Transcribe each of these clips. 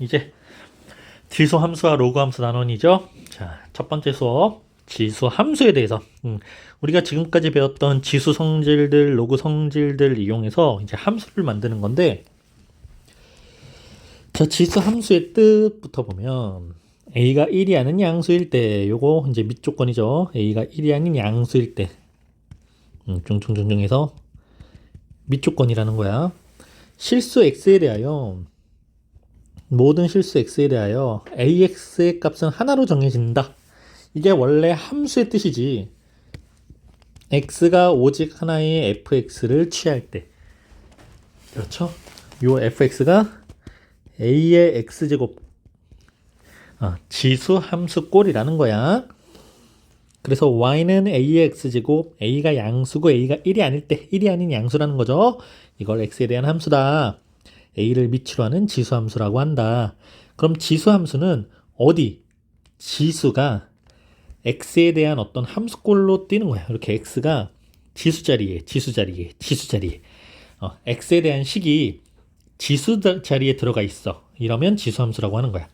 이제 지수 함수와 로그 함수 단원이죠. 자, 첫 번째 수업 지수 함수에 대해서 음, 우리가 지금까지 배웠던 지수 성질들, 로그 성질들 이용해서 이제 함수를 만드는 건데 저 지수 함수의 뜻부터 보면 a가 1이 아닌 양수일 때 요거 이제 밑조건이죠. a가 1이 아닌 양수일 때 음, 중중중중해서 밑조건이라는 거야. 실수 x에 대하여 모든 실수 x에 대하여 ax의 값은 하나로 정해진다. 이게 원래 함수의 뜻이지. x가 오직 하나의 fx를 취할 때. 그렇죠? 요 fx가 a의 x제곱 아, 지수 함수 꼴이라는 거야. 그래서 y는 a의 x제곱, a가 양수고 a가 1이 아닐 때 1이 아닌 양수라는 거죠. 이걸 x에 대한 함수다. A를 밑으로 하는 지수 함수라고 한다. 그럼 지수 함수는 어디? 지수가 x에 대한 어떤 함수꼴로 뛰는 거야. 이렇게 x가 지수 자리에, 지수 자리에, 지수 자리에. 어, x에 대한 식이 지수 자- 자리에 들어가 있어. 이러면 지수 함수라고 하는 거야.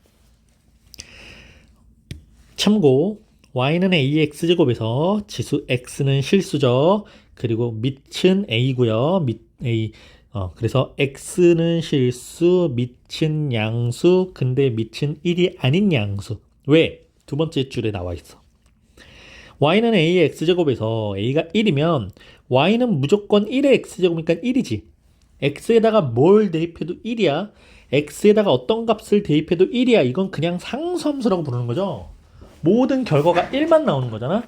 참고 y는 ax 제곱에서 지수 x는 실수죠. 그리고 밑은 a고요. 밑 a 어, 그래서 x는 실수, 밑은 양수, 근데 밑은 1이 아닌 양수. 왜? 두 번째 줄에 나와 있어. y는 a의 x제곱에서 a가 1이면 y는 무조건 1의 x제곱이니까 1이지. x에다가 뭘 대입해도 1이야. x에다가 어떤 값을 대입해도 1이야. 이건 그냥 상수함수라고 부르는 거죠. 모든 결과가 1만 나오는 거잖아.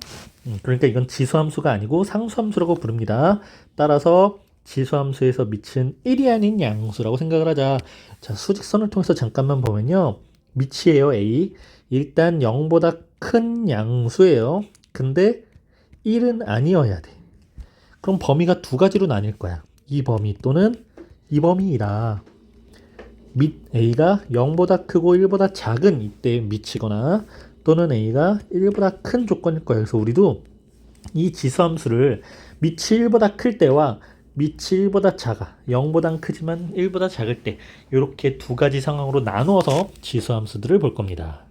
음, 그러니까 이건 지수함수가 아니고 상수함수라고 부릅니다. 따라서 지수함수에서 미친 1이 아닌 양수라고 생각을 하자. 자, 수직선을 통해서 잠깐만 보면요. 밑이에요, A. 일단 0보다 큰 양수예요. 근데 1은 아니어야 돼. 그럼 범위가 두 가지로 나뉠 거야. 이 범위 또는 이 범위이다. 밑 A가 0보다 크고 1보다 작은 이때 미치거나 또는 A가 1보다 큰 조건일 거예요. 그래서 우리도 이 지수함수를 밑이 1보다 클 때와 밑이 1보다 작아 0보단 크지만 1보다 작을 때 이렇게 두 가지 상황으로 나누어서 지수함수들을 볼 겁니다.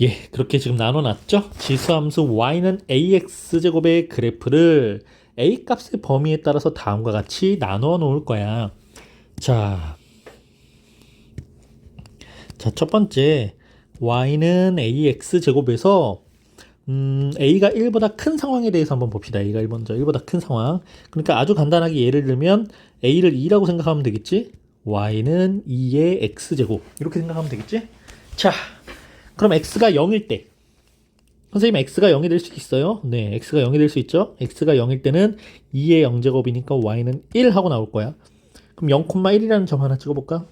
예, 그렇게 지금 나눠놨죠? 지수함수 y는 ax제곱의 그래프를 a 값의 범위에 따라서 다음과 같이 나누어 놓을 거야. 자, 자, 첫 번째 y는 ax 제곱에서 음, a가 1보다 큰 상황에 대해서 한번 봅시다. a가 1 먼저 1보다 큰 상황. 그러니까 아주 간단하게 예를 들면 a를 2라고 생각하면 되겠지? y는 2의 x 제곱 이렇게 생각하면 되겠지? 자, 그럼 x가 0일 때 선생님 x가 0이 될 수 있어요? 네, x가 0이 될 수 있죠? x가 0일 때는 2의 0제곱이니까 y는 1 하고 나올 거야. 그럼 0,1이라는 점 하나 찍어볼까?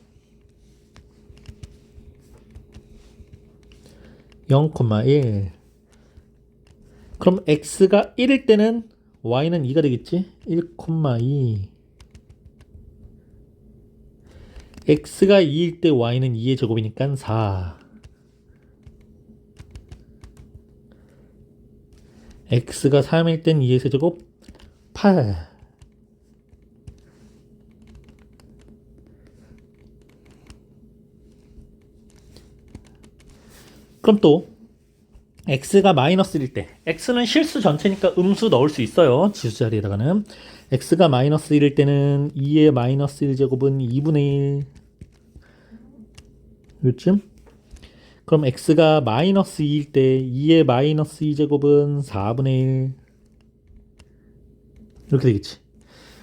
0,1 그럼 x가 1일 때는 y는 2가 되겠지? 1,2 x가 2일 때 y는 2의 제곱이니까 4 x가 3일 땐 2의 세제곱 8 그럼 또 x가 마이너스일 때 x는 실수 전체니까 음수 넣을 수 있어요. 지수 자리에다가는. X가 마이너스 1일 때는 2의 마이너스 1제곱은 2분의 1 요쯤? 그럼 x가 마이너스 2일 때 2의 마이너스 2제곱은 4분의 1 이렇게 되겠지.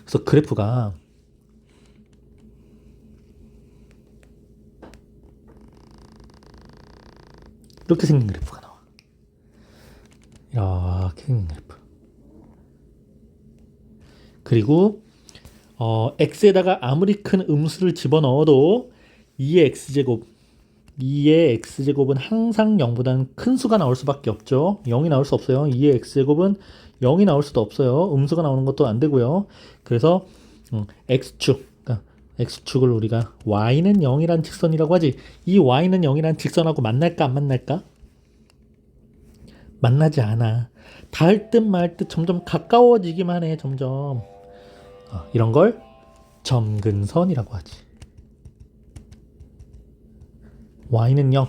그래서 그래프가 이렇게 생긴 그래프가 그래프 그리고 어, x에다가 아무리 큰 음수를 집어넣어도 2의 x제곱 2의 x제곱은 항상 0보다는 큰 수가 나올 수밖에 없죠. 0이 나올 수 없어요. 2의 x제곱은 0이 나올 수도 없어요. 음수가 나오는 것도 안 되고요. 그래서 음, x축, 그러니까 x축을 우리가 y는 0이란 직선이라고 하지. 이 y는 0이란 직선하고 만날까 안 만날까? 만나지 않아. 닿을 듯 말 듯 점점 가까워지기만 해. 점점 어, 이런 걸 점근선이라고 하지. y는 0.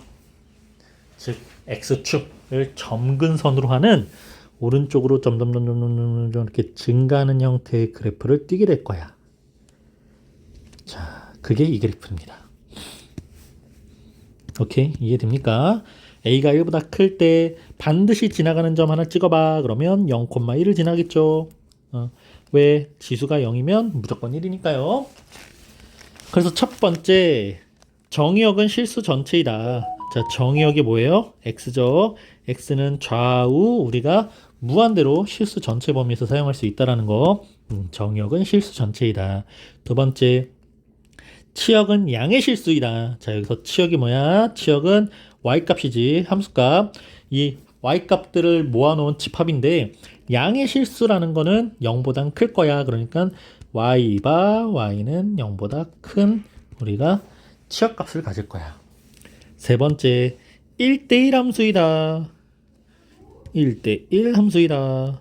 즉 x축을 점근선으로 하는 오른쪽으로 점점점점점 이렇게 증가하는 형태의 그래프를 띄게 될 거야. 자, 그게 이 그래프입니다. 오케이, 이해됩니까? A가 1보다 클 때 반드시 지나가는 점 하나 찍어봐. 그러면 0,1을 지나겠죠. 어, 왜? 지수가 0이면 무조건 1이니까요. 그래서 첫 번째 정의역은 실수 전체이다. 자, 정의역이 뭐예요? x죠. x는 좌우 우리가 무한대로 실수 전체 범위에서 사용할 수 있다라는 거. 음, 정의역은 실수 전체이다. 두 번째 치역은 양의 실수이다. 자, 여기서 치역이 뭐야? 치역은 y값이지. 함수값. 이 y값들을 모아놓은 집합인데 양의 실수라는 거는 0보단 클 거야. 그러니까 y바 y는 0보다 큰 우리가 치역값을 가질 거야. 세 번째 1대1 함수이다. 1대1 함수이다.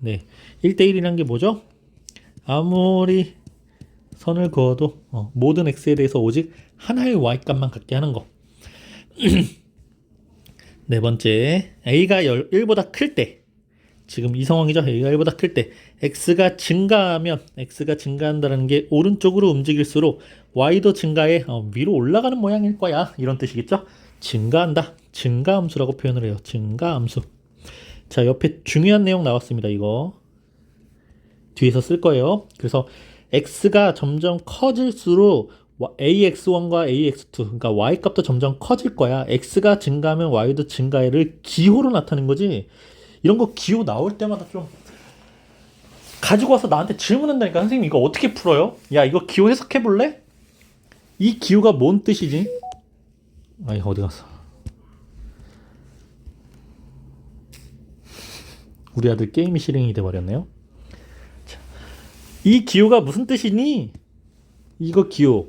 네. 1대1이란 게 뭐죠? 아무리 선을 그어도 어, 모든 x에 대해서 오직 하나의 y값만 갖게 하는 거. 네 번째, a가 1보다 클 때, 지금 이 상황이죠. a가 1보다 클 때, x가 증가하면, x가 증가한다는 게 오른쪽으로 움직일수록 y도 증가해 어, 위로 올라가는 모양일 거야. 이런 뜻이겠죠? 증가한다. 증가함수라고 표현을 해요. 증가함수. 자, 옆에 중요한 내용 나왔습니다. 이거. 뒤에서 쓸 거예요. 그래서 x가 점점 커질수록 ax1과 ax2 그러니까 y 값도 점점 커질 거야. x가 증가하면 y도 증가해를 기호로 나타낸 거지. 이런 거 기호 나올 때마다 좀 가지고 와서 나한테 질문한다니까 선생님 이거 어떻게 풀어요? 야 이거 기호 해석해 볼래? 이 기호가 뭔 뜻이지? 아니 어디 갔어? 우리 아들 게임이 실행이 돼 버렸네요. 이 기호가 무슨 뜻이니? 이거 기호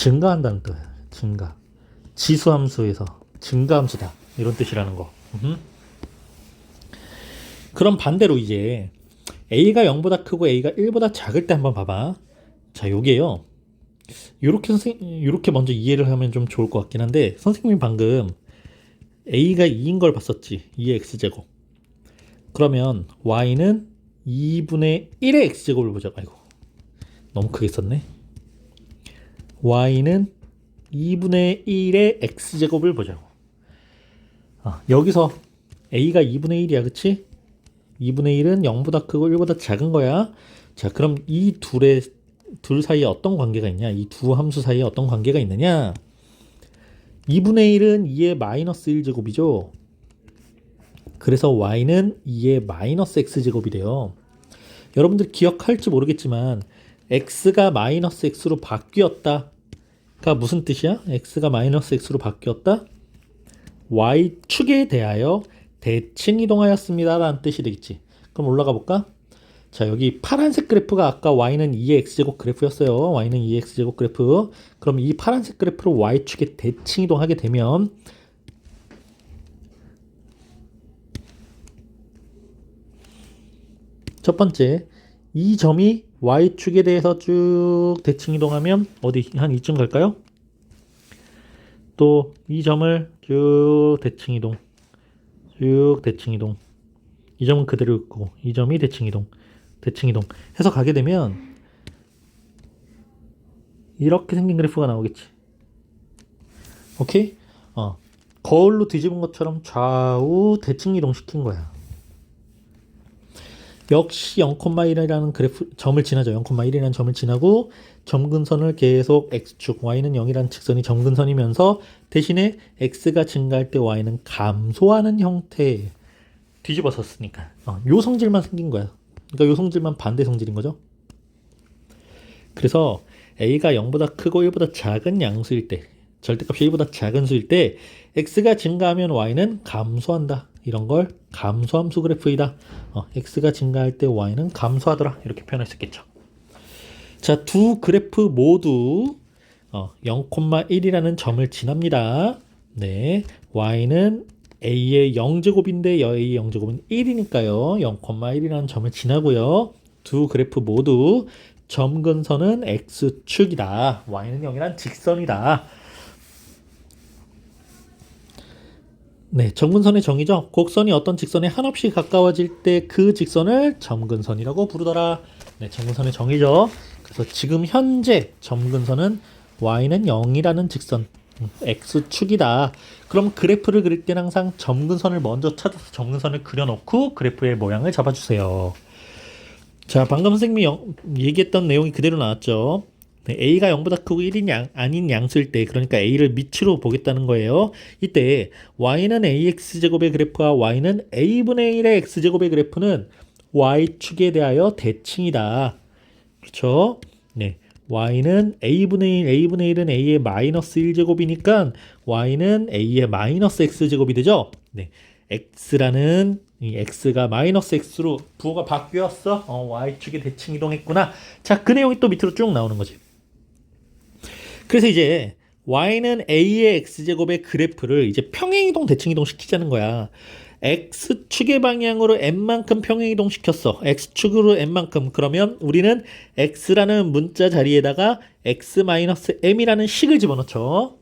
증가한다는 뜻이야. 증가. 지수함수에서 증가함수다. 이런 뜻이라는 거. 그럼 반대로 이제 a가 0보다 크고 a가 1보다 작을 때 한번 봐봐. 자, 요게요. 요렇게 선생 요렇게 먼저 이해를 하면 좀 좋을 것 같긴 한데 선생님이 방금 a가 2인 걸 봤었지. 2의 x제곱. 그러면 y는 2분의 1의 x제곱을 보자. 아이고. 너무 크게 썼네. Y는 2분의 1의 x제곱을 보자고. 아, 여기서 a가 2분의 1이야. 그치? 2분의 1은 0보다 크고 1보다 작은 거야. 자, 그럼 이 둘의 둘 사이에 어떤 관계가 있냐? 이 두 함수 사이에 어떤 관계가 있느냐? 2분의 1은 2의 마이너스 1제곱이죠. 그래서 y는 2의 마이너스 x제곱이 돼요. 여러분들 기억할지 모르겠지만 x가 마이너스 x로 바뀌었다 가 무슨 뜻이야? x가 마이너스 x로 바뀌었다? y축에 대하여 대칭 이동하였습니다 라는 뜻이 되겠지. 그럼 올라가 볼까? 자 여기 파란색 그래프가 아까 y는 2의 x제곱 그래프였어요. y는 2의 x제곱 그래프. 그럼 이 파란색 그래프로 y축에 대칭 이동하게 되면 첫 번째 이 점이 y축에 대해서 쭉 대칭 이동하면 어디 한 이쯤 갈까요? 또 이 점을 쭉 대칭 이동 쭉 대칭 이동 이 점은 그대로 있고 이 점이 대칭 이동 대칭 이동 해서 가게 되면 이렇게 생긴 그래프가 나오겠지 오케이? 어 거울로 뒤집은 것처럼 좌우 대칭 이동 시킨 거야 역시 0,1이라는 그래프 점을 지나죠. 0,1이라는 점을 지나고 점근선을 계속 x축, y는 0이라는 직선이 점근선이면서 대신에 x가 증가할 때 y는 감소하는 형태 뒤집어 섰으니까 어, 요 성질만 생긴 거야. 그러니까 요 성질만 반대 성질인 거죠. 그래서 a가 0보다 크고 1보다 작은 양수일 때 절대값이 1보다 작은 수일 때 x가 증가하면 y는 감소한다. 이런 걸 감소함수 그래프이다. 어, x가 증가할 때 y는 감소하더라. 이렇게 표현할 수 있겠죠. 자, 두 그래프 모두 어, 0,1이라는 점을 지납니다. 네, y는 a의 0제곱인데 a의 0제곱은 1이니까요. 0,1이라는 점을 지나고요. 두 그래프 모두 점근선은 x축이다. y는 0이란 직선이다. 네, 점근선의 정의죠. 곡선이 어떤 직선에 한없이 가까워질 때 그 직선을 점근선이라고 부르더라. 네, 점근선의 정의죠. 그래서 지금 현재 점근선은 y는 0이라는 직선, 음, x축이다. 그럼 그래프를 그릴 때는 항상 점근선을 먼저 찾아서 점근선을 그려놓고 그래프의 모양을 잡아주세요. 자, 방금 선생님이 영- 얘기했던 내용이 그대로 나왔죠. 네, A가 0보다 크고 1인 양, 아닌 양수일 때, 그러니까 A를 밑으로 보겠다는 거예요. 이때 Y는 AX제곱의 그래프와 Y는 A분의 1의 X제곱의 그래프는 Y축에 대하여 대칭이다. 그렇죠? 네. Y는 A분의 1, A분의 1은 A의 마이너스 1제곱이니까 Y는 A의 마이너스 X제곱이 되죠? 네. X라는 이 X가 마이너스 X로 부호가 바뀌었어. 어, Y축에 대칭 이동했구나. 자, 그 내용이 또 밑으로 쭉 나오는 거지. 그래서 이제 y는 a의 x제곱의 그래프를 이제 평행이동 대칭이동 시키자는 거야. x축의 방향으로 n만큼 평행이동 시켰어. x축으로 n만큼. 그러면 우리는 x라는 문자 자리에다가 x-m이라는 식을 집어넣죠.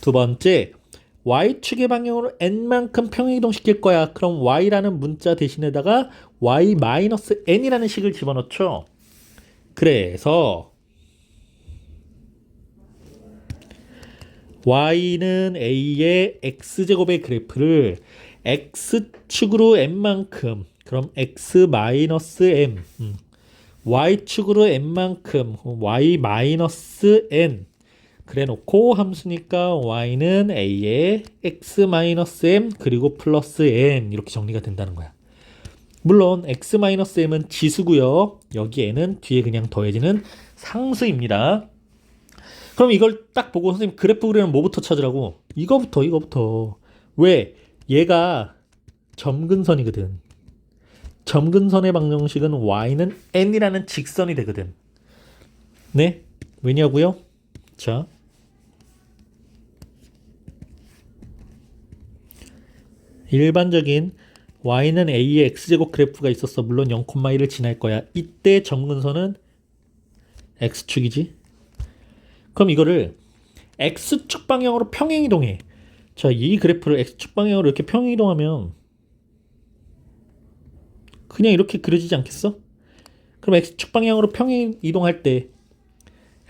두 번째, y축의 방향으로 n만큼 평행이동 시킬 거야. 그럼 y라는 문자 대신에다가 y-n이라는 식을 집어넣죠. 그래서 y는 a의 x제곱의 그래프를 x축으로 n만큼 그럼 x-m 음. y축으로 n만큼 y-n 그래 놓고 함수니까 y는 a의 x-m 그리고 플러스 n 이렇게 정리가 된다는 거야. 물론 x-m은 지수고요. 여기 n은 뒤에 그냥 더해지는 상수입니다. 그럼 이걸 딱 보고 선생님 그래프 그리면 뭐부터 찾으라고? 이거부터 이거부터 왜 얘가 점근선이거든. 점근선의 방정식은 y는 n이라는 직선이 되거든. 네? 왜냐고요? 자. 일반적인 y는 a의 x제곱 그래프가 있었어. 물론 0,1을 지날 거야. 이때 점근선은 x축이지. 그럼 이거를 x축 방향으로 평행 이동해. 자, 이 그래프를 x축 방향으로 이렇게 평행 이동하면 그냥 이렇게 그려지지 않겠어? 그럼 x축 방향으로 평행 이동할 때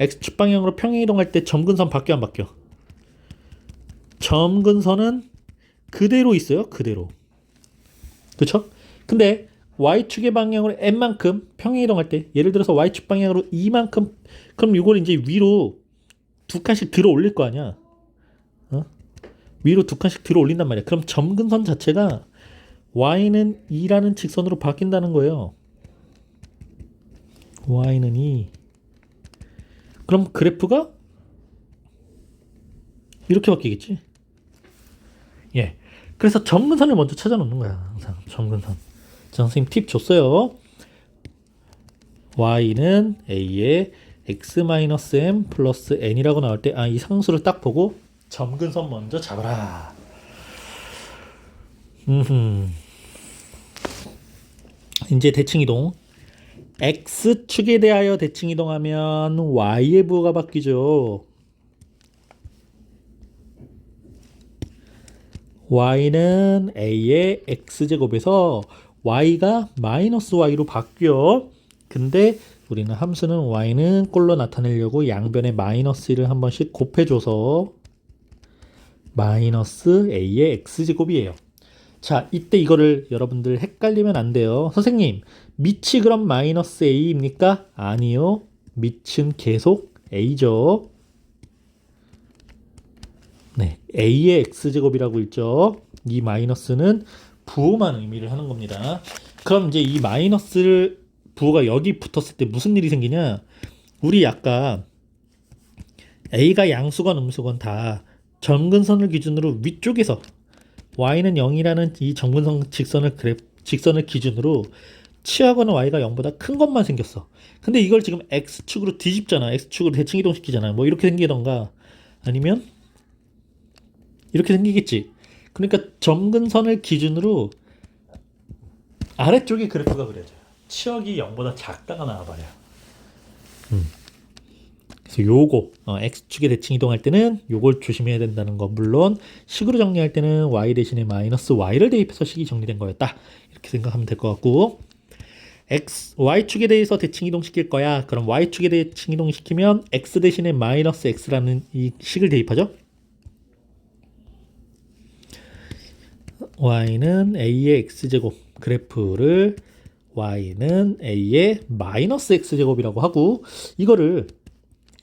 x축 방향으로 평행 이동할 때 점근선 바뀌어 안 바뀌어? 점근선은 그대로 있어요. 그대로. 그쵸? 근데 y축의 방향으로 n만큼 평행 이동할 때 예를 들어서 y축 방향으로 2만큼 그럼 이걸 이제 위로 두 칸씩 들어 올릴 거 아니야. 어? 위로 두 칸씩 들어 올린단 말이야. 그럼 점근선 자체가 y는 2라는 직선으로 바뀐다는 거예요. y는 2. 그럼 그래프가 이렇게 바뀌겠지? 예. 그래서 점근선을 먼저 찾아 놓는 거야. 항상 점근선. 자, 선생님 팁 줬어요. y는 a의 x-m 플러스 n이라고 나올 때, 아, 이 상수를 딱 보고 점근선 먼저 잡아라. 음, 이제 대칭 이동. x축에 대하여 대칭 이동하면 y의 부호가 바뀌죠. y는 a의 x제곱에서 y가 마이너스 y로 바뀌어. 근데 우리는 함수는 y는 꼴로 나타내려고 양변에 마이너스 1을 한 번씩 곱해줘서 마이너스 a의 x제곱이에요. 자, 이때 이거를 여러분들 헷갈리면 안 돼요. 선생님, 밑이 그럼 마이너스 a입니까? 아니요. 밑은 계속 a죠. 네, a의 x제곱이라고 있죠. 이 마이너스는 부호만 의미를 하는 겁니다. 그럼 이제 이 마이너스를 부호가 여기 붙었을 때 무슨 일이 생기냐? 우리 아까 a가 양수건 음수건 다 점근선을 기준으로 위쪽에서 y는 0이라는 이 점근선 직선을 그래 직선을 기준으로 치하거나 y가 0보다 큰 것만 생겼어. 근데 이걸 지금 x축으로 뒤집잖아. x축으로 대칭 이동시키잖아. 뭐 이렇게 생기던가 아니면 이렇게 생기겠지. 그러니까 점근선을 기준으로 아래쪽에 그래프가 그려져요. 치역이 0보다 작다가 나와버려요. 그래서 요거 어, x축에 대칭 이동할 때는 요걸 조심해야 된다는 거. 물론 식으로 정리할 때는 y 대신에 마이너스 y를 대입해서 식이 정리된 거였다. 이렇게 생각하면 될 것 같고. X y축에 대해서 대칭 이동시킬 거야. 그럼 y축에 대칭 이동시키면 x 대신에 마이너스 x라는 이 식을 대입하죠? Y는 a의 x제곱 그래프를 y는 a의 마이너스 x제곱이라고 하고 이거를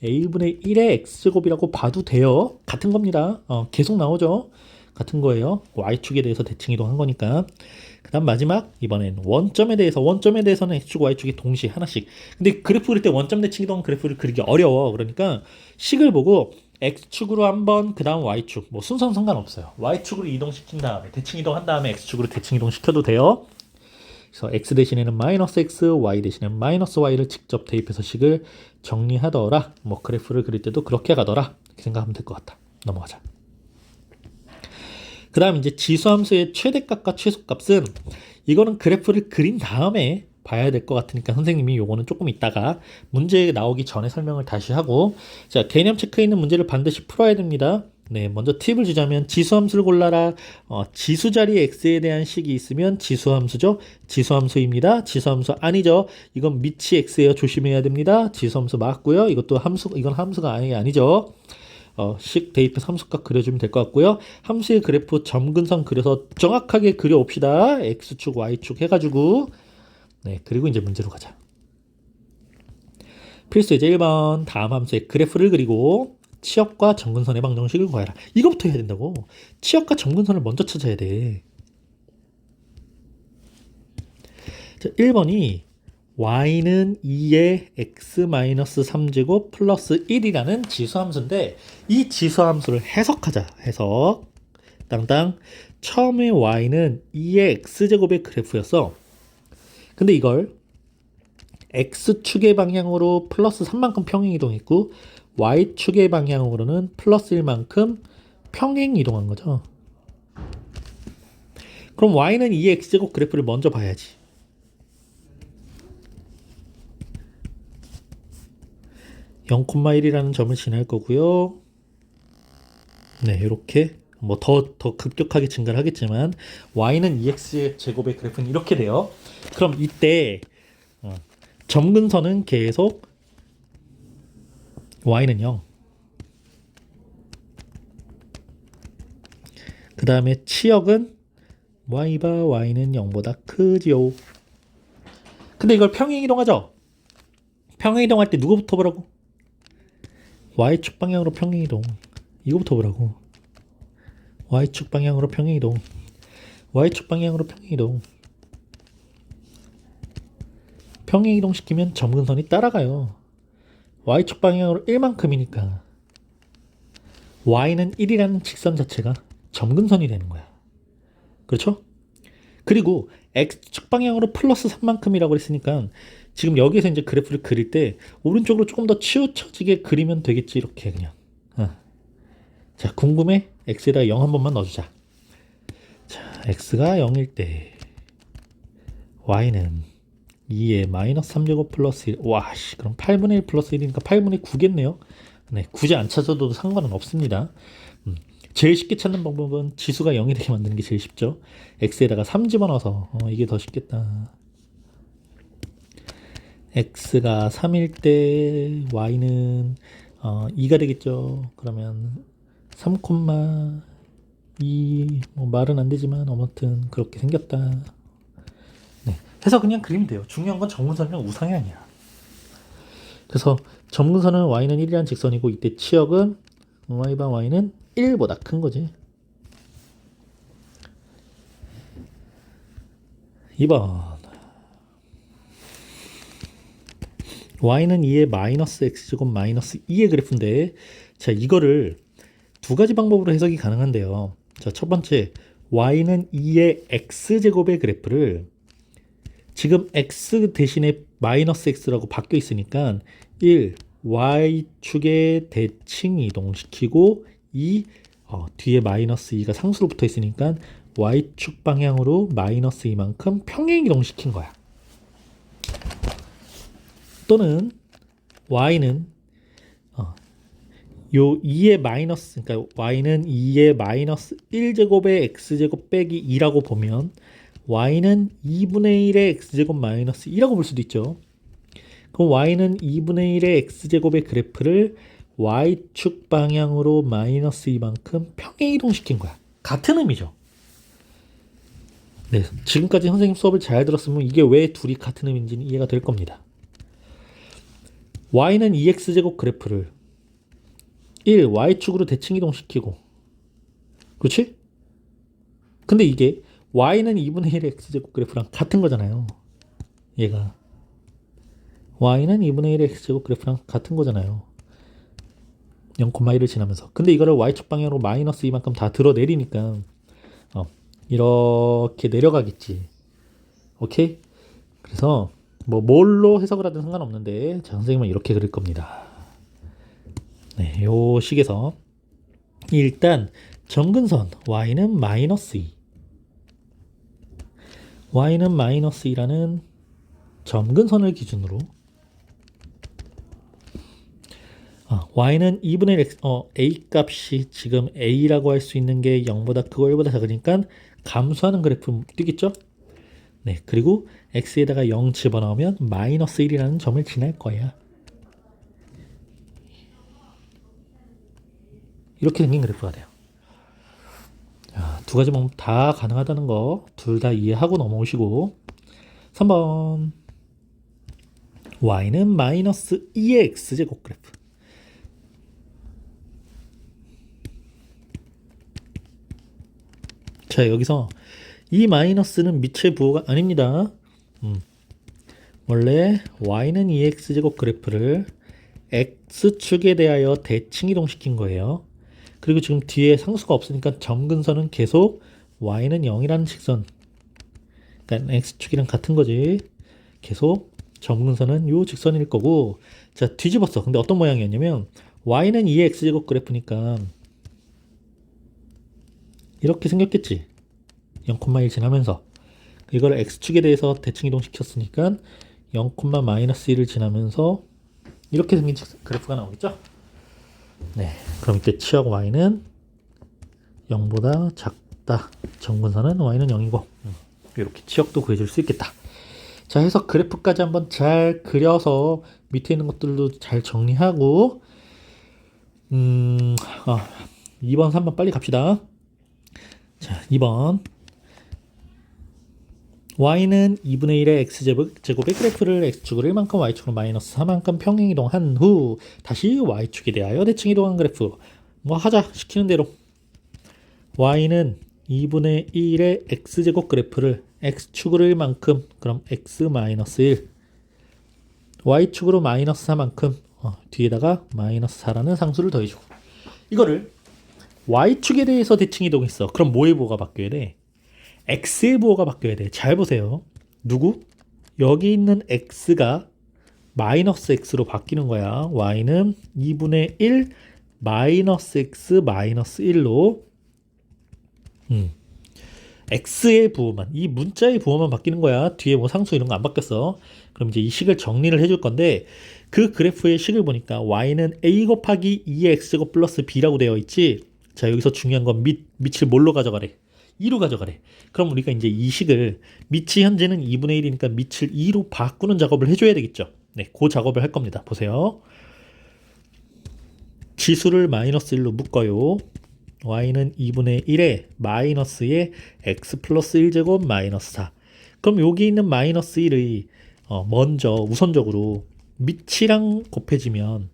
a분의 1의 x제곱이라고 봐도 돼요. 같은 겁니다. 어, 계속 나오죠. 같은 거예요. y축에 대해서 대칭 이동한 거니까. 그 다음 마지막 이번엔 원점에 대해서 원점에 대해서는 x축 y축이 동시에 하나씩 근데 그래프 그릴 때 원점 대칭 이동 그래프를 그리기 어려워 그러니까 식을 보고 x축으로 한번 그 다음 y축 뭐 순서는 상관없어요 y축으로 이동시킨 다음에 대칭 이동한 다음에 x축으로 대칭 이동시켜도 돼요 그래서 x 대신에는 마이너스 x, y 대신에는 마이너스 y를 직접 대입해서 식을 정리하더라. 뭐 그래프를 그릴 때도 그렇게 가더라. 이렇게 생각하면 될 것 같다. 넘어가자. 그 다음 이제 지수함수의 최대값과 최소값은 이거는 그래프를 그린 다음에 봐야 될 것 같으니까 선생님이 요거는 조금 이따가 문제 나오기 전에 설명을 다시 하고 자 개념 체크에 있는 문제를 반드시 풀어야 됩니다. 네, 먼저 팁을 주자면 지수함수를 골라라. 어, 지수 자리 x에 대한 식이 있으면 지수함수죠. 지수함수입니다. 지수함수 아니죠. 이건 밑이 x예요. 조심해야 됩니다. 지수함수 맞고요. 이것도 함수, 이건 함수가 아니 아니죠. 어, 식 대입해 함수값 그려주면 될 것 같고요. 함수의 그래프 점근선 그려서 정확하게 그려옵시다. x축, y축 해가지고 네, 그리고 이제 문제로 가자. 필수 예제 1번 다음 함수의 그래프를 그리고 치역과 점근선의 방정식을 구하라. 이거부터 해야 된다고. 치역과 점근선을 먼저 찾아야 돼. 자, 1번이 y는 2의 x-3제곱 플러스 1이라는 지수함수인데 이 지수함수를 해석하자. 해석. 땅땅. 처음에 y는 2의 x제곱의 그래프였어. 근데 이걸 x축의 방향으로 플러스 3만큼 평행 이동했고 y축의 방향으로는 플러스 1만큼 평행 이동한 거죠. 그럼 y는 2의 x제곱 그래프를 먼저 봐야지. (0,1이라는) 점을 지날 거고요. 네, 이렇게 뭐 더 더 급격하게 증가를 하겠지만 y는 2x 제곱의 그래프는 이렇게 돼요. 그럼 이때 어, 점근선은 계속 y는 0. 그 다음에 치역은 y바 y는 0보다 크지요. 근데 이걸 평행 이동하죠? 평행 이동할 때 누구부터 보라고? y축 방향으로 평행 이동. 이거부터 보라고. y축 방향으로 평행 이동. y축 방향으로 평행 이동. 평행 이동시키면 점근선이 따라가요. Y축 방향으로 1만큼이니까 y는 1이라는 직선 자체가 점근선이 되는 거야. 그렇죠? 그리고 x축 방향으로 플러스 3만큼이라고 했으니까 지금 여기에서 이제 그래프를 그릴 때 오른쪽으로 조금 더 치우쳐지게 그리면 되겠지 이렇게 그냥. 어. 자 궁금해? x에다 0 한 번만 넣어주자. 자 x가 0일 때 y는 2에 마이너스 3제곱 플러스 1. 와, 씨, 그럼 8분의 1 플러스 1이니까 8분의 9겠네요. 네, 굳이 안 찾아도 상관은 없습니다. 음, 제일 쉽게 찾는 방법은 지수가 0이 되게 만드는 게 제일 쉽죠. x에다가 3 집어넣어서 어, 이게 더 쉽겠다. x가 3일 때 y는 어, 2가 되겠죠. 그러면 3,2뭐 말은 안 되지만 아무튼 그렇게 생겼다. 해서 그냥 그리면 돼요. 중요한 건 정근선이랑 우상이 아니야. 그래서 점근선은 y는 1이라는 직선이고 이때 치역은 y방 y는 1보다 큰 거지. 2번 y는 2의 마이너스 x제곱 마이너스 2의 그래프인데 자 이거를 두 가지 방법으로 해석이 가능한데요. 자 첫 번째 y는 2의 x제곱의 그래프를 지금 x 대신에 마이너스 x라고 바뀌어 있으니까 1 y축에 대칭 이동시키고 2 어, 뒤에 마이너스 2가 상수로 붙어 있으니까 y축 방향으로 마이너스 2만큼 평행 이동시킨 거야. 또는 y는 어, 요 2의 마이너스 그러니까 y는 2의 마이너스 1제곱의 x제곱 빼기 2라고 보면 y는 2분의 1의 x제곱 마이너스 2라고 볼 수도 있죠. 그럼 y는 2분의 1의 x제곱의 그래프를 y축 방향으로 마이너스 2만큼 평행 이동시킨 거야. 같은 의미죠. 네, 지금까지 선생님 수업을 잘 들었으면 이게 왜 둘이 같은 의미인지는 이해가 될 겁니다. y는 2x제곱 그래프를 1 y축으로 대칭 이동시키고 그렇지? 근데 이게 y는 2분의 1의 x제곱 그래프랑 같은 거잖아요. 얘가 y는 2분의 1의 x제곱 그래프랑 같은 거잖아요. 0,1을 지나면서. 근데 이거를 y축 방향으로 마이너스 2만큼 다 들어 내리니까 어, 이렇게 내려가겠지. 오케이? 그래서 뭐 뭘로 해석을 하든 상관없는데 자, 선생님은 이렇게 그릴 겁니다. 네, 요 식에서 일단 정근선 y는 마이너스 2 y는 마이너스 2라는 점근선을 기준으로 아, y는 2분의 1 x, 어, a 값이 지금 a라고 할 수 있는 게 0보다 크고 1보다 작으니까 감소하는 그래프 뜨겠죠? 네, 그리고 x에다가 0 집어넣으면 마이너스 1이라는 점을 지날 거야. 이렇게 생긴 그래프가 돼요. 자, 두 가지 방법 다 가능하다는 거 둘 다 이해하고 넘어오시고 3번 y는 마이너스 2의 x제곱 그래프 자 여기서 이 마이너스는 밑의 부호가 아닙니다. 음. 원래 y는 2x제곱 그래프를 x축에 대하여 대칭 이동시킨 거예요. 그리고 지금 뒤에 상수가 없으니까 점근선은 계속 y는 0이라는 직선 그러니까 x축이랑 같은 거지. 계속 점근선은 요 직선일 거고 자 뒤집었어. 근데 어떤 모양이었냐면 y는 2의 x제곱 그래프니까 이렇게 생겼겠지. 0,1 지나면서 이걸 x축에 대해서 대칭 이동시켰으니까 0, 마이너스 1을 지나면서 이렇게 생긴 그래프가 나오겠죠? 네, 그럼 이때 치역 y는 0보다 작다. 정근선은 y는 0이고 이렇게 치역도 구해줄 수 있겠다. 자, 해서 그래프까지 한번 잘 그려서 밑에 있는 것들도 잘 정리하고 음, 아, 2번, 3번 빨리 갑시다. 자, 2번. Y는 2분의 1의 x제곱, 제곱의 그래프를 x축으로 1만큼 y축으로 마이너스 4만큼 평행 이동한 후 다시 y축에 대하여 대칭 이동한 그래프. 뭐 하자. 시키는 대로. y는 2분의 1의 x제곱 그래프를 x축으로 1만큼 그럼 x 마이너스 1 y축으로 마이너스 4만큼 어, 뒤에다가 마이너스 4라는 상수를 더해주고. 이거를 y축에 대해서 대칭 이동했어. 그럼 뭐의 부호가 바뀌어야 돼? X의 부호가 바뀌어야 돼. 잘 보세요. 누구? 여기 있는 x가 마이너스 x로 바뀌는 거야. y는 2분의 1 마이너스 x 마이너스 1로 음. x의 부호만 이 문자의 부호만 바뀌는 거야. 뒤에 뭐 상수 이런 거 안 바뀌었어. 그럼 이제 이 식을 정리를 해줄 건데 그 그래프의 식을 보니까 y는 a 곱하기 2의 x제곱 플러스 b라고 되어 있지. 자 여기서 중요한 건 밑, 밑을 뭘로 가져가래? 2로 가져가래. 그럼 우리가 이제 이 식을 밑이 현재는 2분의 1이니까 밑을 2로 바꾸는 작업을 해줘야 되겠죠. 네, 그 작업을 할 겁니다. 보세요. 지수를 마이너스 1로 묶어요. y는 2분의 1에 마이너스에 x 플러스 1제곱 마이너스 4. 그럼 여기 있는 마이너스 1의 어, 먼저 우선적으로 밑이랑 곱해지면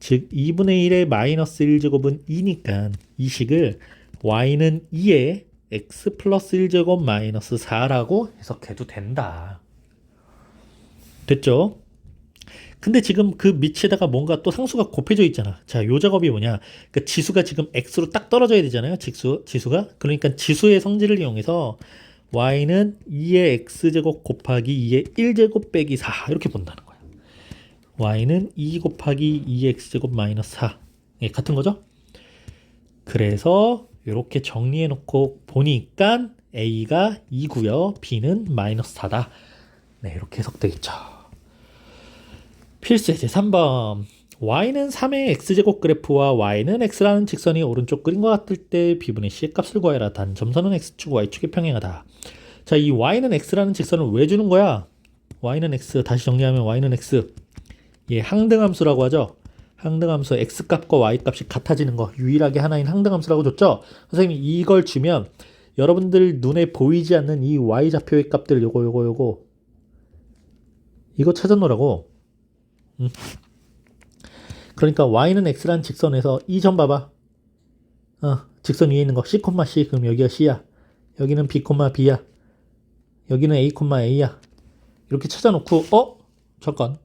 즉 2분의 1의 마이너스 1제곱은 2니까 이 식을 y는 2에 x 플러스 1제곱 마이너스 4라고 해석해도 된다. 됐죠? 근데 지금 그 밑에다가 뭔가 또 상수가 곱해져 있잖아. 자, 요 작업이 뭐냐? 그 지수가 지금 x로 딱 떨어져야 되잖아요. 지수, 지수가. 그러니까 지수의 성질을 이용해서 y는 2의 x제곱 곱하기 2의 1제곱 빼기 4 이렇게 본다는 거야. y는 2 곱하기 2의 x제곱 마이너스 4. 예, 같은 거죠? 그래서 이렇게 정리해 놓고 보니까 A가 2고요. B는 마이너스 4다. 네, 이렇게 해석되겠죠. 필수 예제 3번. y는 3의 x제곱 그래프와 y는 x라는 직선이 오른쪽 그린 것 같을 때 b분의 c의 값을 구하여라. 단 점선은 x축, y축의 평행하다. 자, 이 y는 x라는 직선을 왜 주는 거야? y는 x, 다시 정리하면 y는 x. 예, 항등함수라고 하죠. 항등함수 x값과 y값이 같아지는 거 유일하게 하나인 항등함수라고 줬죠. 선생님이 이걸 주면 여러분들 눈에 보이지 않는 이 y좌표의 값들 요거 요거 요거 이거 찾아놓으라고. 음. 그러니까 y는 x라는 직선에서 이 점 봐봐. 어, 직선 위에 있는 거 c, c 그럼 여기가 c야. 여기는 b, b야. 여기는 a, a야. 이렇게 찾아놓고 어? 잠깐.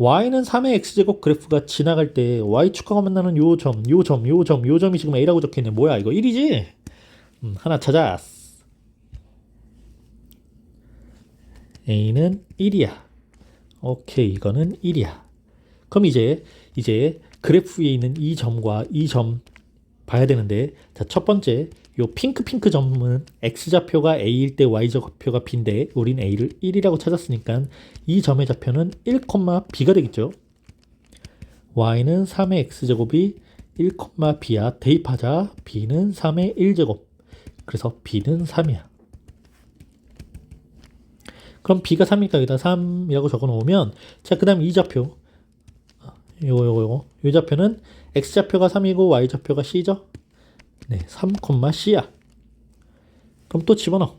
Y는 3의 x제곱 그래프가 지나갈 때 y축하고 만나는 요 점, 요 점, 요 점, 요 점이 지금 a라고 적혀있네. 뭐야 이거 1이지? 음, 하나 찾아. a는 1이야. 오케이, 이거는 1이야. 그럼 이제 이제 그래프 위에 있는 이 점과 이 점 봐야 되는데 자, 첫 번째 요 핑크 핑크 점은 x좌표가 a일 때 y좌표가 b인데 우린 a를 1이라고 찾았으니까 이 점의 좌표는 1, b가 되겠죠. y는 3의 x제곱이 1, b야. 대입하자. b는 3의 1제곱. 그래서 b는 3이야. 그럼 b가 3이니까 여기다 3이라고 적어 놓으면 자, 그 다음 이 좌표. 요거 요거 요거. 요 좌표는 x좌표가 3이고 y좌표가 c죠? 네, 3, c야. 그럼 또 집어넣어.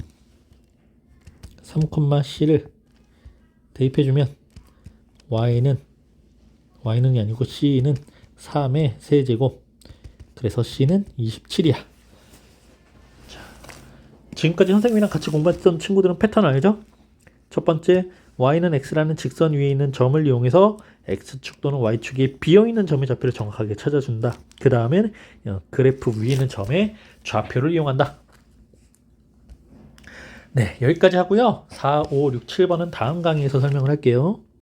3, c를 대입해주면 y는 y는이 아니고 c는 3의 세제곱. 그래서 c는 27이야. 자, 지금까지 선생님이랑 같이 공부했던 친구들은 패턴 알죠? 첫 번째, y는 x라는 직선 위에 있는 점을 이용해서 x축 또는 y축이 비어있는 점의 좌표를 정확하게 찾아준다. 그 다음엔 그래프 위에 있는 점의 좌표를 이용한다. 네, 여기까지 하고요. 4, 5, 6, 7번은 다음 강의에서 설명을 할게요.